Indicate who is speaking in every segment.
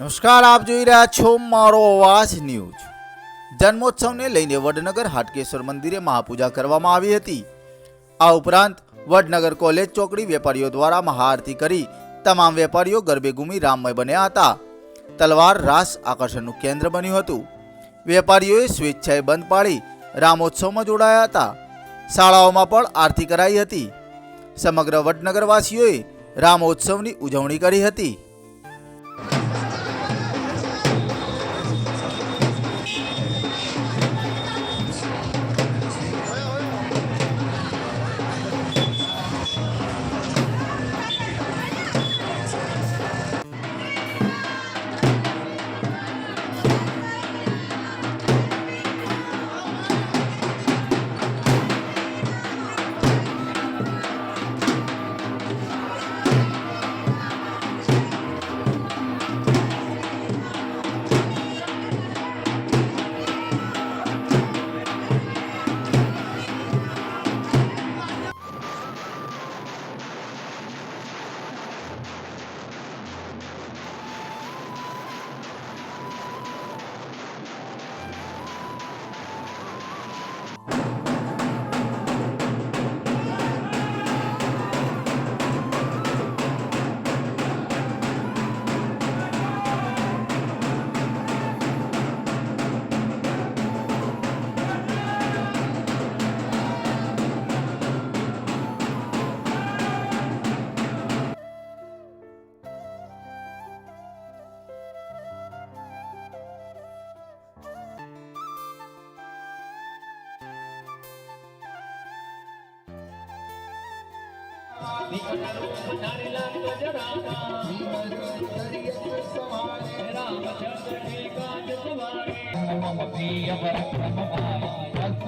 Speaker 1: નમસ્કાર, આપ જોઈ રહ્યા છો મારો અવાજ ન્યૂઝ. જન્મોત્સવને લઈને વડનગર હાટકેશ્વર મંદિરે મહાપૂજા કરવામાં આવી હતી. આ ઉપરાંત, વડનગર કોલેજ ચોકડી વેપારીઓ દ્વારા મહાઆરતી કરી તમામ વેપારીઓ ગરબે ઘૂમી રામમય બન્યા હતા. તલવાર રાસ આકર્ષણનું કેન્દ્ર બન્યું હતું. વેપારીઓએ સ્વેચ્છાએ બંધ પાડી રામોત્સવમાં જોડાયા હતા. શાળાઓમાં પણ આરતી કરાઈ હતી. સમગ્ર વડનગરવાસીઓએ રામોત્સવની ઉજવણી કરી હતી.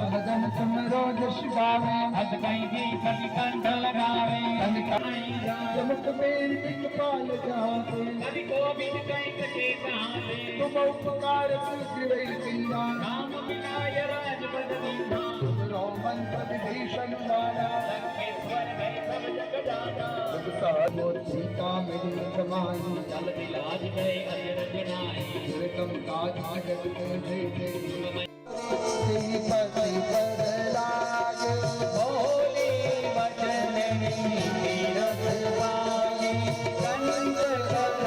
Speaker 2: भजन तुम रोज शिवावे हद कहीं भी कभी कंठ
Speaker 3: लगावे
Speaker 2: हद कहीं जमक मेरी एक पाल जाते हरि
Speaker 3: गोविंद कहीं कटे सावे
Speaker 2: तुम उपकार कृष्ण वै सिंधा राम बिना यराज
Speaker 3: बदनिंदा
Speaker 2: तुम रोमन प्रति भीषण वाला जो सीता मेरी कमाई चल बिलाज गए अर्जनाई सुरकम काज जग के देखे पति बदलाज भोली बदन में रसवाई कंत करत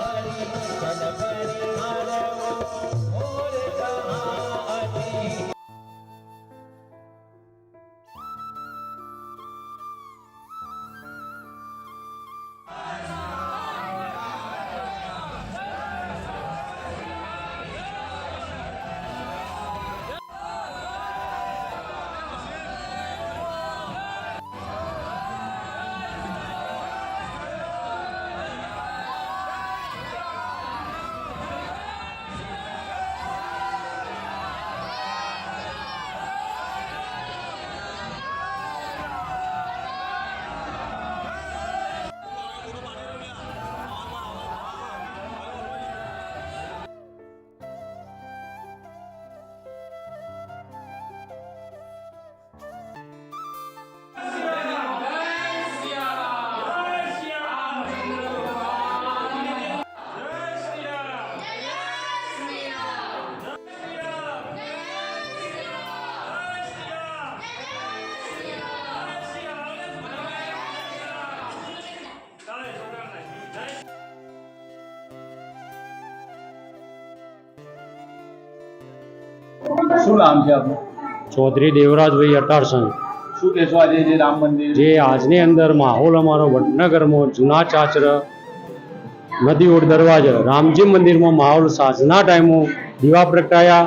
Speaker 2: हरि
Speaker 4: શું નામ છે આપનું?
Speaker 5: ચૌધરી દેવરાજભાઈ અટારસન.
Speaker 4: શું કહેશો આજે જે રામ મંદિર? જે
Speaker 5: આજની અંદર માહોલ અમારો વડનગરમાં જૂના ચાચર નદી ઓડ દરવાજા રામજી મંદિરમાં માહોલ સાંજના ટાઈમો દીવા પ્રગટાયા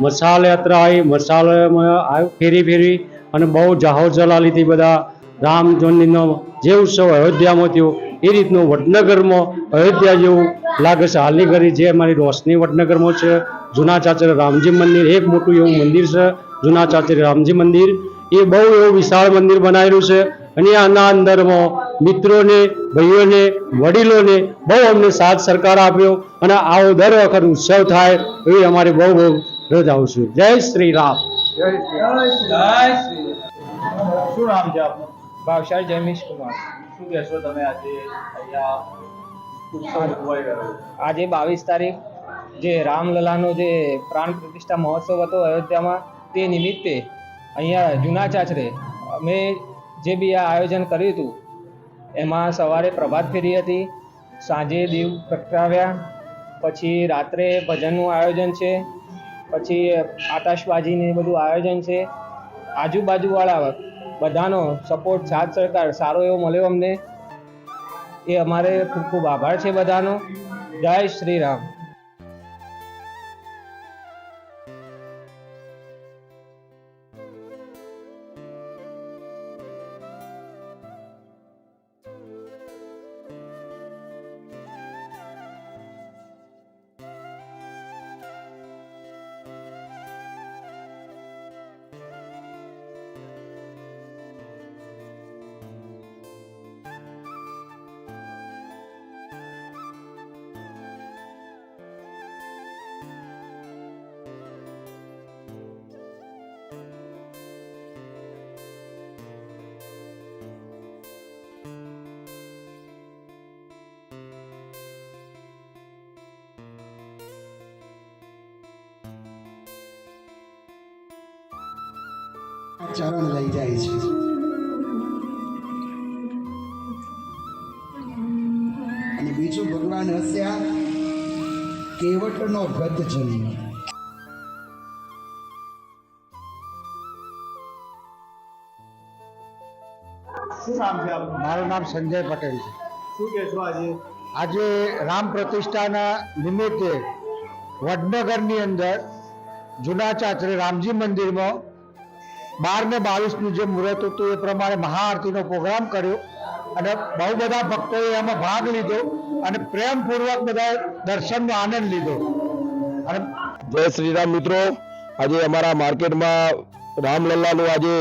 Speaker 5: મસાલ યાત્રા આવી મસાલામાં ફેરી ફેરી અને બહુ જાહો જલાલીથી બધા રામ જન્મનો જે ઉત્સવ અયોધ્યામાં થયો એ રીતનું વડનગરમાં અયોધ્યા જેવું લાગે છે. હાલની ઘડી જે અમારી રોશની વડનગરમાં છે જૂના ચાચર રામજી મંદિર એક મોટું એવું મંદિર છે જૂના ચાચર રામજી મંદિર. એ બહુ એવું વિશાળ મંદિર બનાવેલું છે અને આના અંદરમાં મિત્રોને ભાઈઓને વડીલોને બહુ અમને સાથ સરકાર આપ્યો અને આવો દર વખત ઉત્સવ થાય એવી અમારે બહુ બહુ રજા છું. જય શ્રી રામ. જય
Speaker 4: શ્રી રામ. શું નામ છે આપનું?
Speaker 3: ભાવશાળ જયમીશ કુમાર
Speaker 4: શું કહેશો તમે આજે
Speaker 3: આજે બાવીસ તારીખ જે રામલલાનો જે પ્રાણ પ્રતિષ્ઠા મહોત્સવ હતો અયોધ્યામાં, તે નિમિત્તે અહીંયા જૂના ચાચરે અમે જે બી આ આયોજન કર્યું હતું, એમાં સવારે પ્રભાત ફેરી હતી, સાંજે દીવ પ્રગટાવ્યા, પછી રાત્રે ભજનનું આયોજન છે, પછી આતશબાજીને બધું આયોજન છે, આજુબાજુવાળા બધાનો સપોર્ટ સાથ સરકાર સારો એવો મળ્યો અમને. એ અમારે ખૂબ ખૂબ આભાર છે બધાનો. જય શ્રી રામ.
Speaker 6: ચરણ લઈ જાય છે. અને બીજું ભગવાન હસ્યા કેવટનો ગત જન્મ.
Speaker 7: મારું નામ સંજય પટેલ છે.
Speaker 4: શું કહેશો આજે?
Speaker 7: આજે રામ પ્રતિષ્ઠાના નિમિત્તે વડનગરની અંદર જૂના ચાચરે રામજી મંદિરમાં બાર ને બાવીસનું જે મુહૂર્ત હતું એ પ્રમાણે મહાઆરતીનો પ્રોગ્રામ કર્યો અને બહુ બધા ભક્તોએ એમાં ભાગ લીધો અને પ્રેમપૂર્વક બધા દર્શનનો આનંદ લીધો. અને
Speaker 8: જય શ્રીરામ મિત્રો. આજે અમારા માર્કેટમાં રામલલ્લાનું આજે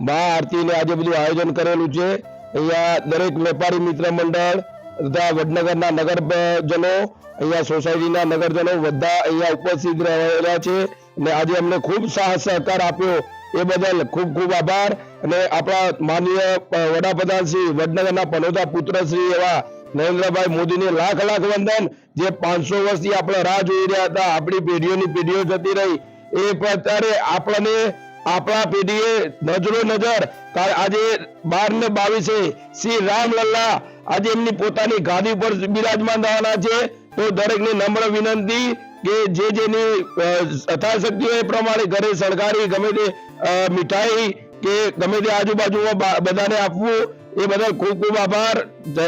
Speaker 8: મહા આરતીને આજે બધું આયોજન કરેલું છે. અહીંયા દરેક વેપારી મિત્ર મંડળ તથા વડનગરના નગરજનો, અહીંયા સોસાયટીના નગરજનો બધા અહીંયા ઉપસ્થિત રહેલા છે અને આજે અમને ખૂબ સાહસ સહકાર આપ્યો એ બદલ ખૂબ ખૂબ આભાર. અને આપણા માનનીય વડાપ્રધાન શ્રી વડનગરના પનોતા પુત્ર શ્રી એવા નરેન્દ્રભાઈ મોદીને લાખ લાખ વંદન. જે પાંચસો વર્ષથી આપણે રાહ જોઈ રહ્યા હતા. આપણી પેઢીઓની પેઢીઓ જતી રહી. એ પ્રકારે આપણને, આપણા પેઢીએ નજરો નજર. આજે બાર ને બાવીસે શ્રી રામલલ્લા આજે એમની પોતાની ગાદી પર બિરાજમાન થવાના છે. તો દરેકને નમ્ર વિનંતી કે જે જેની યથાશક્તિ હોય એ પ્રમાણે ઘરે સળગારી ગમે તે મીઠાઈ કે ગમે તે આજુબાજુમાં બધાને આપવું, એ બદલ ખૂબ ખૂબ આભાર. જય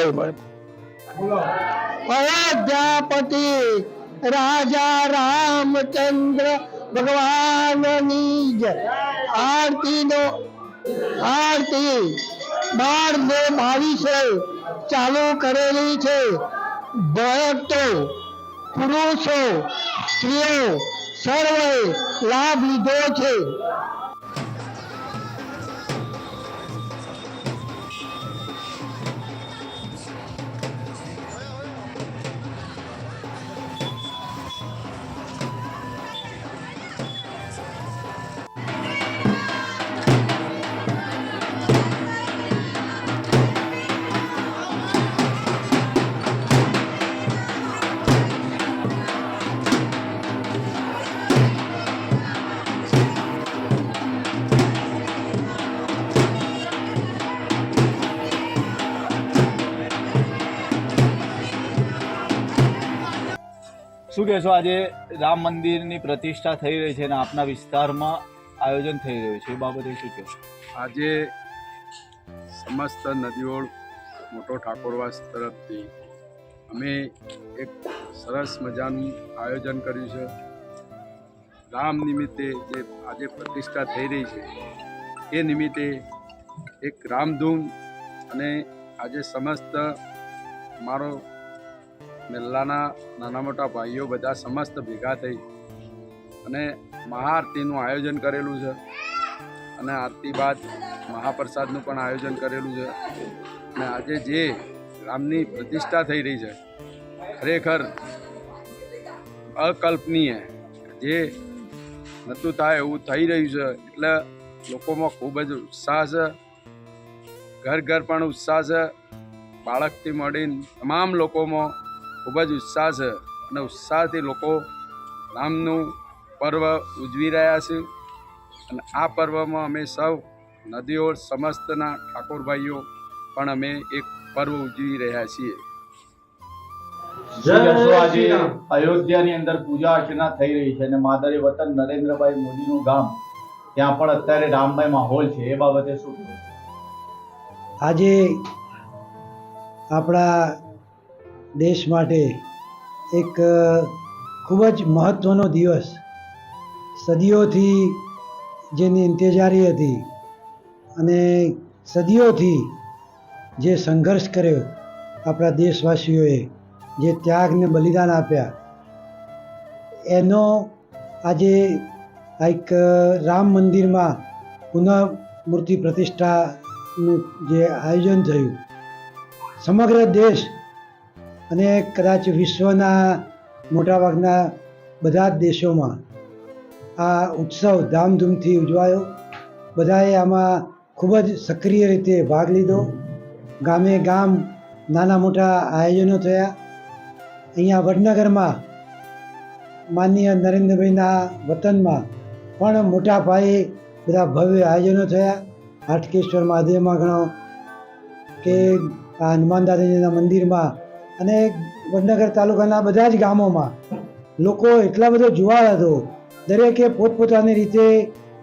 Speaker 9: પ્રજાપતિ રાજા રામચંદ્ર ભગવાનની આરતી આરતીનો આરતી બાર ને બાવીસે
Speaker 10: ચાલુ
Speaker 9: કરેલી છે.
Speaker 10: ભક્તો, પુરુષો, સ્ત્રીઓ, સર્વે લાભ લીધો છે.
Speaker 4: શું કહેશો? આજે રામ મંદિરની પ્રતિષ્ઠા થઈ રહી છે અને આપના વિસ્તારમાં આયોજન થઈ રહ્યું છે. એ બાબતે શું કહેશો?
Speaker 11: આજે સમસ્ત નદીઓ મોટો ઠાકોરવાસ તરફથી અમે એક સરસ મજાનું આયોજન કર્યું છે. રામ નિમિત્તે જે આજે પ્રતિષ્ઠા થઈ રહી છે, એ નિમિત્તે એક રામધૂન અને આજે સમસ્ત મારો મેલ્લાના નાના મોટા ભાઈઓ બધા સમસ્ત ભેગા થઈ અને મહાઆરતીનું આયોજન કરેલું છે. અને આરતી બાદ મહાપ્રસાદનું પણ આયોજન કરેલું છે. અને આજે જે રામની પ્રતિષ્ઠા થઈ રહી છે, ખરેખર અકલ્પનીય જે નહોતું થાય એવું થઈ રહ્યું છે, એટલે લોકોમાં ખૂબ જ ઉત્સાહ છે. ઘર ઘર પણ ઉત્સાહ છે. બાળકથી મળીને તમામ લોકોમાં ખૂબ જ ઉત્સાહ છે અને ઉત્સાહથી લોકો રામનું પર્વ ઉજવી રહ્યા છે. અને આ પર્વમાં અમે સૌ નદીઓ સમસ્તના ઠાકોરભાઈઓ પણ અમે એક પર્વ ઉજવી રહ્યા છીએ.
Speaker 4: આજે અયોધ્યાની અંદર પૂજા અર્ચના થઈ રહી છે અને માદરે વતન નરેન્દ્રભાઈ મોદીનું ગામ ત્યાં પણ અત્યારે રામભાઈ માહોલ છે એ બાબતે શું
Speaker 12: આજે આપણા દેશ માટે એક ખૂબ જ મહત્ત્વનો દિવસ. સદીઓથી જેની ઇંતજારી હતી અને સદીઓથી જે સંઘર્ષ કર્યો આપણા દેશવાસીઓએ, જે ત્યાગને બલિદાન આપ્યા, એનો આજે આ એક રામ મંદિરમાં પુનઃ મૂર્તિ પ્રતિષ્ઠાનું જે આયોજન થયું. સમગ્ર દેશ અને કદાચ વિશ્વના મોટાભાગના બધા જ દેશોમાં આ ઉત્સવ ધામધૂમથી ઉજવાયો. બધાએ આમાં ખૂબ જ સક્રિય રીતે ભાગ લીધો. ગામે ગામ નાના મોટા આયોજનો થયા. અહીંયા વડનગરમાં માનનીય નરેન્દ્રભાઈના વતનમાં પણ મોટા પાયે બધા ભવ્ય આયોજનો થયા. હાટકેશ્વર મહાદેવમાં ગણો કે આ હનુમાન દાદાજીના મંદિરમાં અને વડનગર તાલુકાના બધા જ ગામોમાં લોકો એટલા બધો જુવાળ હતો. દરેકે પોતપોતાની રીતે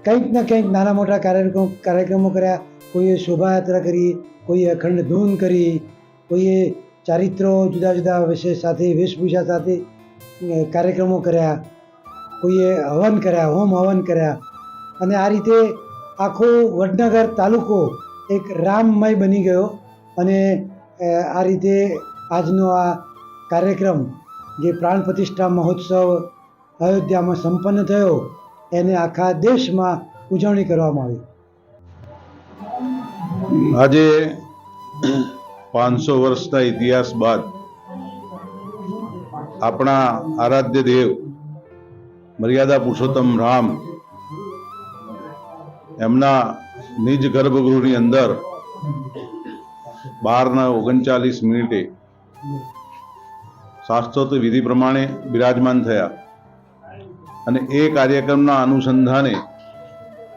Speaker 12: કંઈક ને કંઈક નાના મોટા કાર્યક્રમો કાર્યક્રમો કર્યા. કોઈએ શોભાયાત્રા કરી, કોઈએ અખંડ ધૂન કરી, કોઈએ ચારિત્રો જુદા જુદા વિષય સાથે, વેશભૂષા સાથે કાર્યક્રમો કર્યા. કોઈએ હવન કર્યા, હોમ હવન કર્યા. અને આ રીતે આખો વડનગર તાલુકો એક રામમય બની ગયો અને આ રીતે આજનો આ કાર્યક્રમ જે પ્રાણ પ્રતિષ્ઠા મહોત્સવ અયોધ્યામાં સંપન્ન થયો, એને આખા દેશમાં ઉજવણી કરવામાં આવી.
Speaker 13: આજે પાંચસો વર્ષના ઇતિહાસ બાદ આપણા આરાધ્ય દેવ મર્યાદા પુરુષોત્તમ રામ એમના નિજ ગર્ભગૃહની અંદર બારના ઓગણચાલીસ મિનિટે શાસ્ત્રોક્ત વિધિ પ્રમાણે બિરાજમાન થયા. અને એ કાર્યક્રમના અનુસંધાને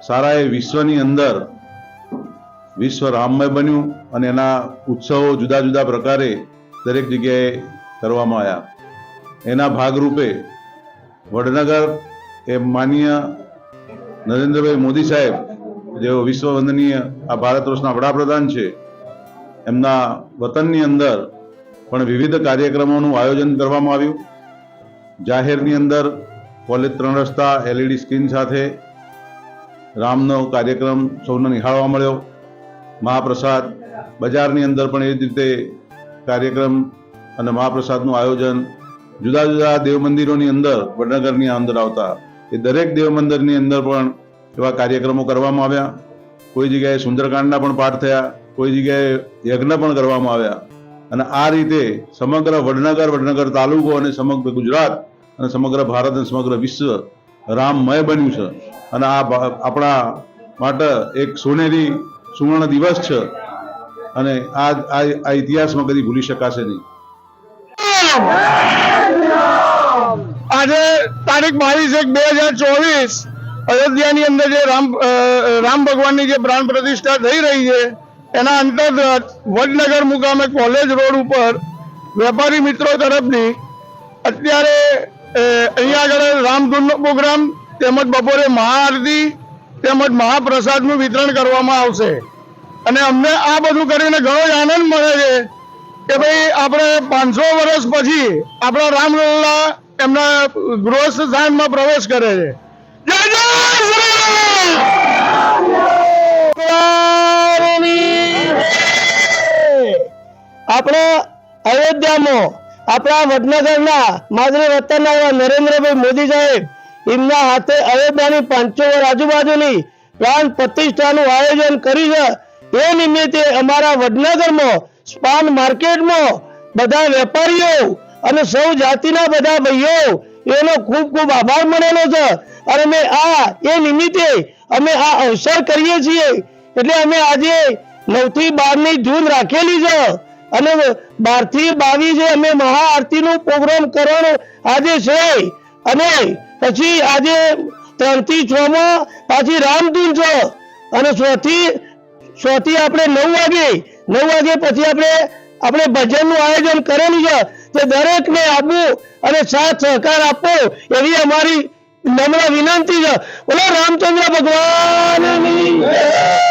Speaker 13: સારા એ વિશ્વની અંદર વિશ્વ રામમય બન્યું અને એના ઉત્સવો જુદા જુદા પ્રકારે દરેક જગ્યાએ કરવામાં આવ્યા. એના ભાગરૂપે વડનગર એ માનીય નરેન્દ્રભાઈ મોદી સાહેબ, જેઓ વિશ્વ વંદનીય આ ભારત વર્ષના વડાપ્રધાન છે, એમના વતનની અંદર પણ વિવિધ કાર્યક્રમોનું આયોજન કરવામાં આવ્યું. જાહેરની અંદર કોલેજ ત્રણ રસ્તા એલઈડી સ્ક્રીન સાથે રામનો કાર્યક્રમ સૌને નિહાળવા મળ્યો. મહાપ્રસાદ બજારની અંદર પણ એ જ રીતે કાર્યક્રમ અને મહાપ્રસાદનું આયોજન જુદા જુદા દેવ મંદિરોની અંદર, વડનગરની અંદર આવતા, એ દરેક દેવ મંદિરની અંદર પણ એવા કાર્યક્રમો કરવામાં આવ્યા. કોઈ જગ્યાએ સુંદરકાંડના પણ પાઠ થયા, કોઈ જગ્યાએ યજ્ઞ પણ કરવામાં આવ્યા. અને આ રીતે સમગ્ર વડનગર વડનગર તાલુકો અને સમગ્ર ગુજરાત અને સમગ્ર ભારત અને સમગ્ર વિશ્વ રામમય બન્યું છે. અને આ આપણા માટે એક સોનેરી સુવર્ણ દિવસ છે. અને આ આ ઇતિહાસમાં કદી ભૂલી શકાશે નહીં.
Speaker 14: આજે તારીખ બાવીસ એક બે હજાર ચોવીસ અયોધ્યાની અંદર જે રામ રામ ભગવાનની જે પ્રાણ પ્રતિષ્ઠા થઈ રહી છે એના અંતર્ગત વડનગર મુકામે કોલેજ રોડ ઉપર વેપારી મિત્રો તરફથી અત્યારે અહીંયા આગળ રામધૂનનો પ્રોગ્રામ તેમજ બપોરે મહાઆરતી તેમજ મહાપ્રસાદનું વિતરણ કરવામાં આવશે. અને અમને આ બધું કરીને ઘણો જ આનંદ મળે છે કે ભાઈ આપણે પાંચસો વર્ષ પછી આપણા રામલલ્લા એમના ગૃહસ્થ સ્થાનમાં પ્રવેશ કરે છે. જય જય
Speaker 15: આપણા અયોધ્યામાં, આપણા વડનગરના માદરી વતનના નરેન્દ્રભાઈ મોદી સાહેબ, એમના હાથે અયોધ્યાની પાંચોવર આજુબાજુની પ્રાણ પ્રતિષ્ઠાનું આયોજન કર્યું છે. એ નિમિત્તે અમારા વડનગરમાં, સ્પાન માર્કેટમાં બધા વેપારીઓ અને સૌ જાતિના બધા ભાઈઓ, એનો ખૂબ ખૂબ આભાર મળેલો છે. અને અમે આ, એ નિમિત્તે અમે આ અવસર કરીએ છીએ. એટલે અમે આજે નવથી બારની જૂન રાખેલી છે. અને બારથી બાવીસ અમે મહાઆરતીનો પ્રોગ્રામ કરવાનો આજે છે. અને પછી આજે ત્રણથી છ માં પાછી રામધૂન છે. અને છ થી છ થી આપણે નવ વાગે નવ વાગે પછી આપણે આપણે ભજનનું આયોજન કરેલું છે. તે દરેકને આપવું અને સાથ સહકાર આપવો એવી અમારી નમ્ર વિનંતી છે. બોલો રામચંદ્ર ભગવાનની જય.